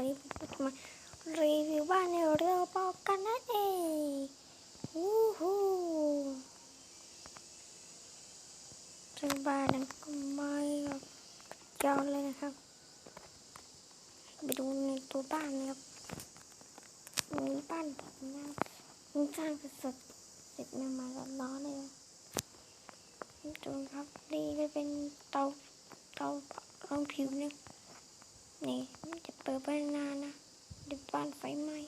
วันนี้ผมจะมารีวิวบ้านในเรือเปากันนั่นเองวู้ฮู้ซึ่งบ้านนั้นก็ไม่แบบยาวเลยนะครับ ไปดูในตัวบ้านนะครับมีบ้านผมนะมันสร้างสดๆเสร็จมามาร้อนๆเลยนะดูครับนี่ก็เป็นเตาเตารองผิวนะนี่มั นี่จะเปิดไปนานนะเดี๋ยวบ้านไฟไหม้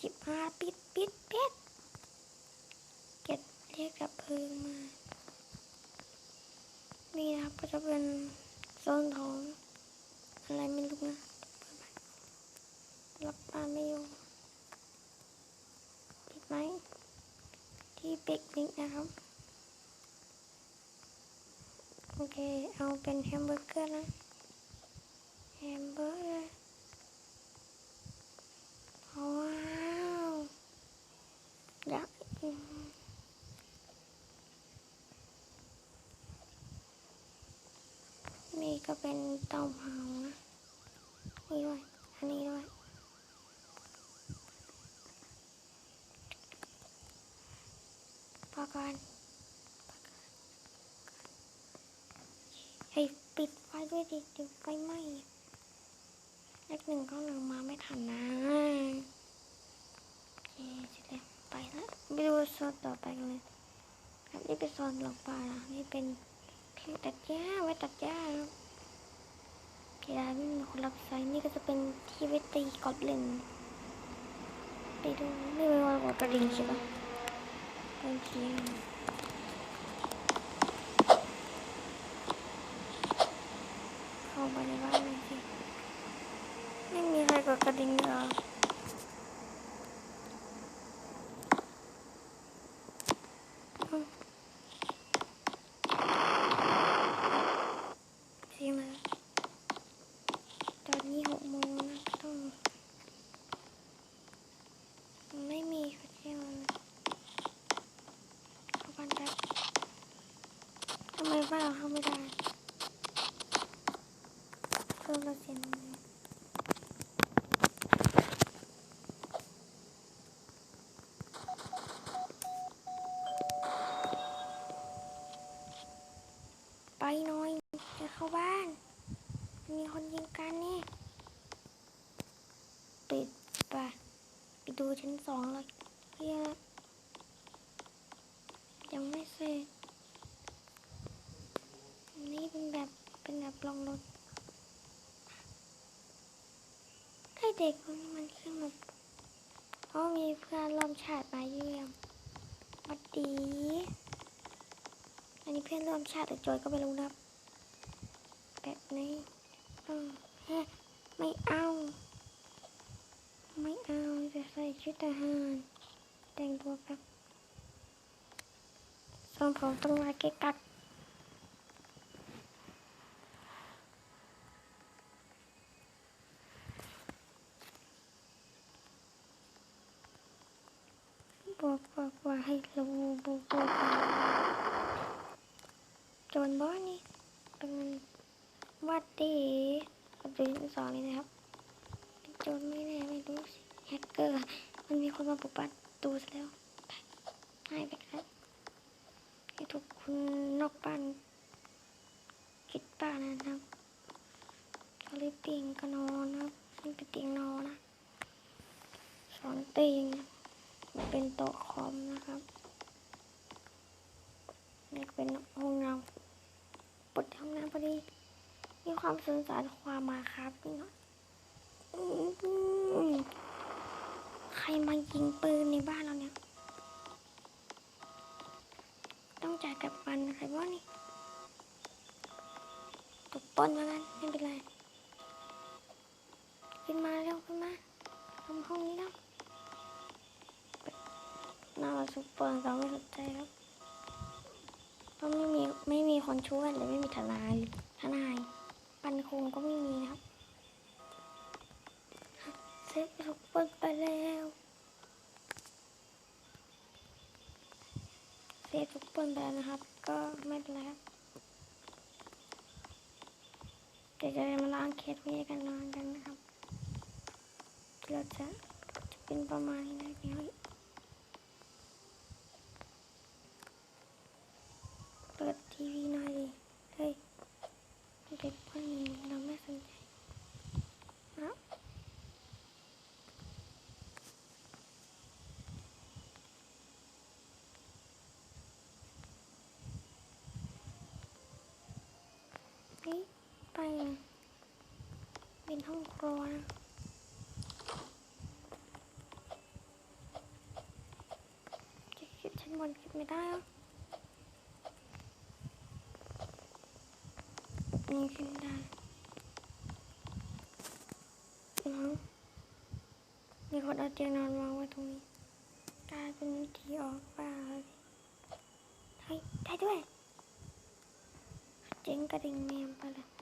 จิบหาปิดปิดปิดเก็บเรียกดับเพลิงมา นี่นะครับก็จะเป็นโซนของอะไรไม่รู้นะล็อกบ้านไม่อยู่ปิดไหมที่ปิกนิกนะครับ โอเค เอาเป็นแฮมเบอร์เกอร์นะ แฮมเบอร์เกอร์ว้าวอยากกินนี่ก็เป็นเต้าเผานะนี่ด้วย อันนี้ด้วยพอก่อนให้ปิดไฟด้วยดิเดี๋ยวไฟไหม้ เลขหนึ่งก็หนึ่งมาไม่ทันนะโอเคเสร็จแล้วไปแล้วไปดูโซนต่อไปกันเลยครับนี่เป็นโซนหลอกปลานะนี่เป็นเครื่องตัดหญ้าไว้ตัดหญ้าครับเวลาไม่มีคนรับใช้นี่ก็จะเป็นที่ไว้ตีกอดเลนไปดูนี่เป็นวันกดกระดิ่งใช่ปะโอเคเข้าไปในบ้านเลยสิ ไม่มีใคร กดกระดิ่งเหรออืมเสียงมาตอนนี้หกโมงนะต้องไม่มีเขาเที่ยวนะเขาบ้านแป๊บทำไมบ้านเราเข้าไม่ได้เพิ่มเราเสียงมันเลยไปหน่อย จะเข้าบ้าน มีคนยิงกันนี่ปิดไปไปดูชั้นสองแล้วเฮียยังไม่เสร็จนี่เป็นแบบเป็นแบบลองรถไอเด็กคนนี้มันขึ้นมาเพราะมีเพื่อนร่วมชาติมาเยี่ยมสวัสดี อันนี้เพื่อนร่วมชาติแต่จอยก็ไม่รู้นะครับแบบนี้ ออไม่เอา ไม่เอาจะใส่ชุดทหารแต่งตัวแบบทรงผมต้องมาเกะกัก บอกบอกว่าให้รู้บอกบอกโจนบอนี่เป็น วัดดีกับดูที่สองเลยนะครับเป็นโจรไม่แน่ไม่รู้สิแฮกเกอร์ มันมีคนมาปลุกปัดตูซะแล้วหายไปแล้วให้ทุกคนนอกบ้านคิดบ้านนะครับเขาเลยเตียงก็นอนนะครับนี่เป็นเตียงนอนนะสองเตียงนเป็นโต๊ะคอมนะครับนี่เป็นห้องน้ำปดห้องน้ำพอดี มีความสงสารความมาครับนี่เนาะใครมายิงปืนในบ้านเราเนี่ย ต้องจ่ายกับมันใครว่างนี่ตกปล้นแล้วกันไม่เป็นไร ขึ้นมาเร็วขึ้นมาทำห้องนี้แล้วน่าซุปเปอร์เราไม่สนใจครับเพราะไม่มีไม่มีคนช่วยเลยไม่มีทนายทนาย เซฟซุปเปอร์ไปแล้วเซฟซุปเปอร์ไปแล้วนะครับ ก็ไม่เป็นไรครับเดี๋ยวจะมาล้างเคสนี้กันนอนกันนะครับเราจะจะเป็นประมาณนี้นะเดี๋ยวเปิดทีวีหน่อยดิเฮ้ยเด็กคนนี้เราไม่สนใจนะ นี่ไปนะ เป็นห้องครัวนะจะขึ้นชั้นบนขึ้นไม่ได้หรอนี่ขึ้นได้น้องมีคนเอาเตียงนอนวางไว้ตรงนี้กลายเป็นวิธีออกบ้าเลยเฮ้ยได้ด้วยเจ๊งกระดิ่งแมวไปเลย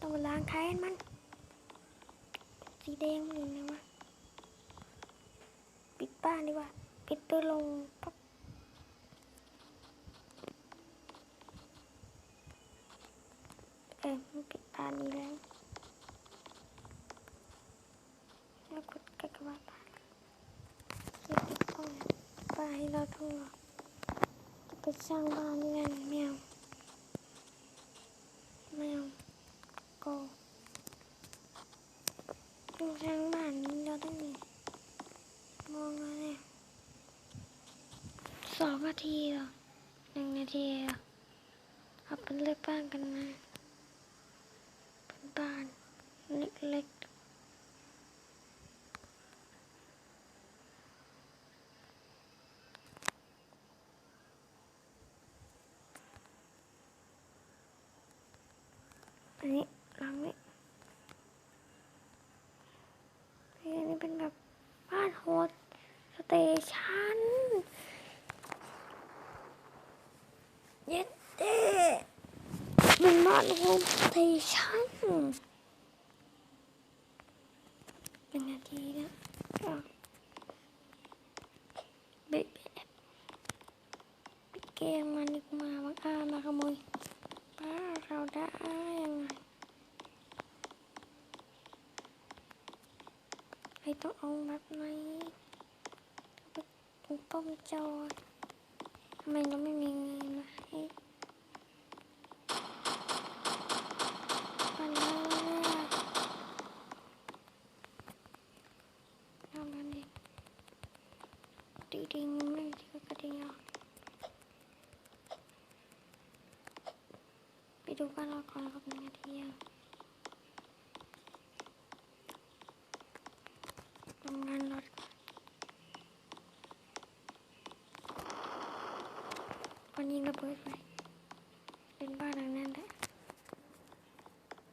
ต้องล้างแค้นมัน สีแดงมันอยู่ไหนวะปิดบ้านดีกว่า ปิดตัวลงปั๊บเออมันปิดบ้านนี้แล้วแล้วกดกระว่าบ้านปิดห้องบ้านให้เราทั้งหมดจะไปสร้างบ้านนี่กันแมวแมว กต้องสร้างบ้านเราต้องมีมองมาเนี่ยสองนาทีหรอหนึ่งนาทีหรอเอาเป็นเล็กบ้านกันนะเป็นบ้านเล็กๆอันนี้หลังนี้เฮ้ยอันนี้เป็นแบบบ้านโฮสส เตชันเย็ดเด้เป็นบ้านโฮมสเตชันหนึ่งนาทีนะอะเบ๊ะเกมมันนึกมาบังอาจมาขโมยบ้านเราได้ยังไงไอ้ต้องเอาแบบไหน ป้อมโจรทำไมเราไม่มีเงินนะให้ปันเลยทำแบบนี้ดีดิงไม่ดีก็กระดิ่งอะ ไปดูบ้านเราก่อนครับหนึ่งนาทีอะทำงานรถก่อนวันนี้ระ เบิดไปเป็นบ้านหลังนั้นแหละ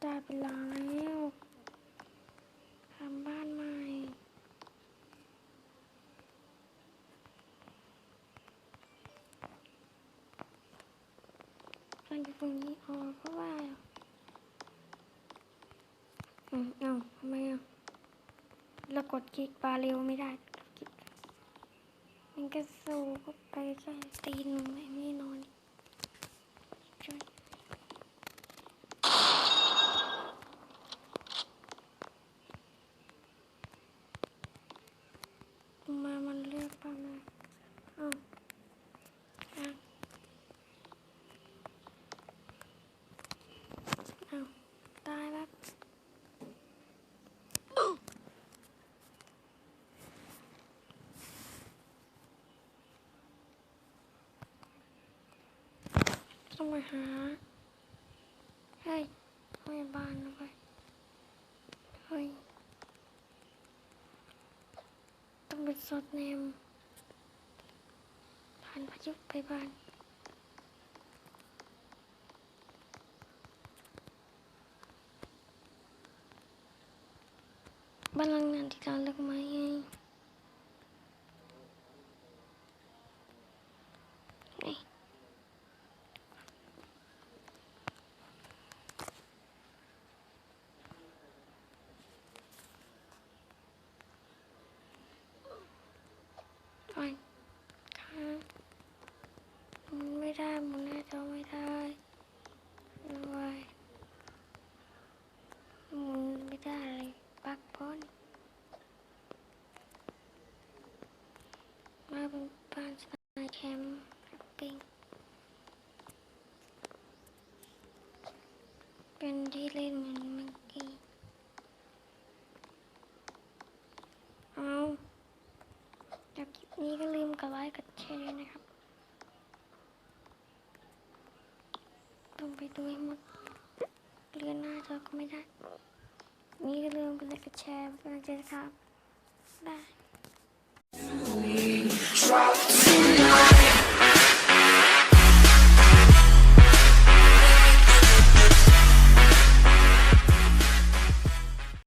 ได้เป็นหลังแล้วทำบ้านใหม่มันอยู่ตรงนี้อ๋อเพราะว่าอืมเอาทำไมอะเรากดคลิกปลาเร็วไม่ได้คลิกมันก็สู้ก็ไปใกล้ตีนไม่ไม่นอนช่วยมามันเลือกปลามาอ้าวอะอ้าวตายแล้ว ต้องไปหาเฮ้ยพยาบาลนะไปเฮ้ยต้องไปสดแนมผ่านพายุไปบ้านบ้านหลังนั้นที่เราเลือกไงเฮ้ย อ่อนค้างหมุนไม่ได้หมุนหน้าจอไม่ได้ด้วยหมุนไม่ได้เลยปักพ้น เป็นที่เล่นเหมือนเมื่อกี้เอาจากคลิปนี้ก็ลืมกดไลค์กดแชร์ด้วยนะครับ ต้อง ไปด้วยหมดเลื่อนหน้าจอก็ไม่ได้ นี่ก็ลืมกันเลยก็แชร์เป็นกำลังใจนะครับได้ Drop tonight.